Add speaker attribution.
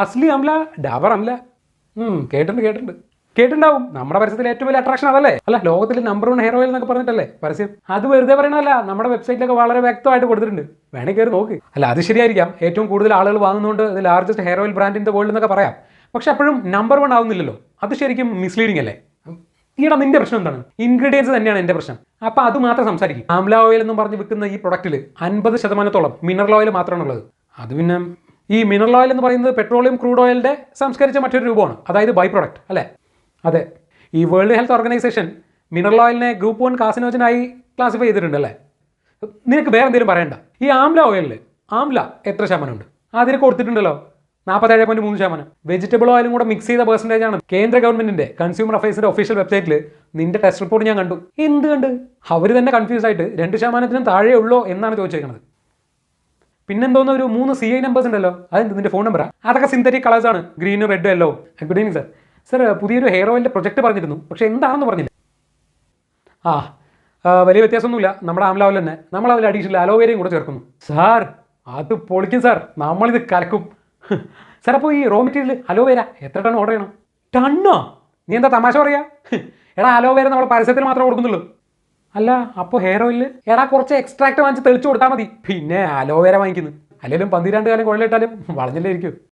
Speaker 1: അസ്ലി അംല ഡാബർ അംല കേട്ടിട്ടുണ്ട് കേട്ടിട്ടുണ്ട്. കേട്ടിട്ടുണ്ടാവും. നമ്മുടെ പരസ്യത്തിൽ ഏറ്റവും വലിയ അട്രാക്ഷൻ അതല്ലേ? അല്ല ലോകത്തിൽ നമ്പർ വൺ ഹെയർ ഓയിൽ എന്നൊക്കെ പറഞ്ഞിട്ടല്ലേ പരസ്യം? അത് വെറുതെ പറയണല്ല നമ്മുടെ വെബ്സൈറ്റിലൊക്കെ വളരെ വ്യക്തമായിട്ട് കൊടുത്തിട്ടുണ്ട്. വേണേ കയറി നോക്ക്. അല്ല അത് ശരിയായിരിക്കാം. ഏറ്റവും കൂടുതൽ ആളുകൾ വാങ്ങുന്നതുകൊണ്ട് ഇത് largest hair oil brand in the world എന്നൊക്കെ പറയാം. പക്ഷെ അപ്പോഴും നമ്പർ വൺ ആവുന്നില്ലല്ലോ. അത് ശരിക്കും മിസ്ലീഡിംഗ് അല്ലേ? ഈടാ നിന്റെ പ്രശ്നം എന്താണ്? ഇൻഗ്രീഡിയൻസ് തന്നെയാണ് എന്റെ പ്രശ്നം. അപ്പോൾ അത് മാത്രം സംസാരിക്കും. ആംല ഓയിൽ എന്നും പറഞ്ഞ് വിൽക്കുന്ന ഈ പ്രൊഡക്റ്റിൽ അൻപത് ശതമാനത്തോളം മിനറൽ ഓയിൽ മാത്രമാണുള്ളത്. അത് പിന്നെ ഈ മിനറൽ ഓയിൽ എന്ന് പറയുന്നത് പെട്രോളിയം ക്രൂഡ് ഓയിലിന്റെ സംസ്കരിച്ച മറ്റൊരു രൂപമാണ്. അതായത് ബൈ പ്രൊഡക്റ്റ് അല്ലേ? അതെ. ഈ വേൾഡ് ഹെൽത്ത് ഓർഗനൈസേഷൻ മിനറൽ ഓയിലിനെ ഗ്രൂപ്പ് വൺ കാസിനോജനായി ക്ലാസിഫൈ ചെയ്തിട്ടുണ്ട് അല്ലേ? നിനക്ക് വേറെ എന്തെങ്കിലും പറയണ്ട. ഈ ആംല ഓയിലിൽ ആംല എത്ര ശതമാനമുണ്ട് അതിന് കൊടുത്തിട്ടുണ്ടല്ലോ. നാൽപ്പത്തേഴ് പോയിന്റ് മൂന്ന് ശതമാനം. വെജിറ്റബിൾ ഓയിലും കൂടെ മിക്സ് ചെയ്ത പെർസെന്റേജ് ആണ് കേന്ദ്ര ഗവൺമെന്റിന്റെ കൺസ്യൂമർ അഫയേഴ്സിന്റെ ഒഫീഷ്യൽ വെബ്സൈറ്റിൽ നിന്റെ ടെസ്റ്റ് റിപ്പോർട്ട് ഞാൻ കണ്ടു. എന്ത് കണ്ട്? അവർ തന്നെ കൺഫ്യൂസ് ആയിട്ട് രണ്ട് ശതമാനത്തിനും താഴെ ഉള്ളോ എന്നാണ് ചോദിച്ചേക്കുന്നത് പിന്നെന്തോന്ന് ഒരു മൂന്ന് സി ഐ നമ്പേഴ്സ് ഉണ്ടല്ലോ. അതെന്ത് നിന്റെ ഫോൺ നമ്പറാ അതൊക്കെ സിന്തറ്റിക് കളേഴ്സ് ആണ്. ഗ്രീനും red hello good evening sir sir പുതിയൊരു ഹെയർ ഓയിലിന്റെ പ്രൊജക്റ്റ് പറഞ്ഞിരുന്നു. പക്ഷെ എന്താണെന്ന് പറഞ്ഞില്ല. ആ വലിയ വ്യത്യാസമൊന്നുമില്ല. നമ്മുടെ ആംലാവിൽ തന്നെ. നമ്മൾ അതിൽ അഡീഷണൽ അലോവേരയും കൂടെ ചേർക്കുന്നു. സാർ അത് പൊളിക്കും സാർ നമ്മളിത് കലക്കും. സാർ അപ്പോൾ ഈ റോ മെറ്റീരിയൽ അലോവേര എത്ര ടൺ ഓർഡർ ചെയ്യണം? ടണ്ണോ നീ എന്താ തമാശ പറയാ? എടാ അലോവേര നമ്മൾ പരസ്യത്തിൽ മാത്രമേ കൊടുക്കുന്നുള്ളൂ. അല്ല അപ്പോൾ ഹെയർ ഓയിൽ എടാ കുറച്ച് എക്സ്ട്രാക്ട് വാങ്ങിച്ച് തെളിച്ചു കൊടുത്താൽ മതി. പിന്നെ അലോവേര വാങ്ങിക്കുന്നു. അല്ലെങ്കിലും പന്തിരാണ്ട് കാലം കുഴലിട്ടാലും വളഞ്ഞില്ലായിരിക്കും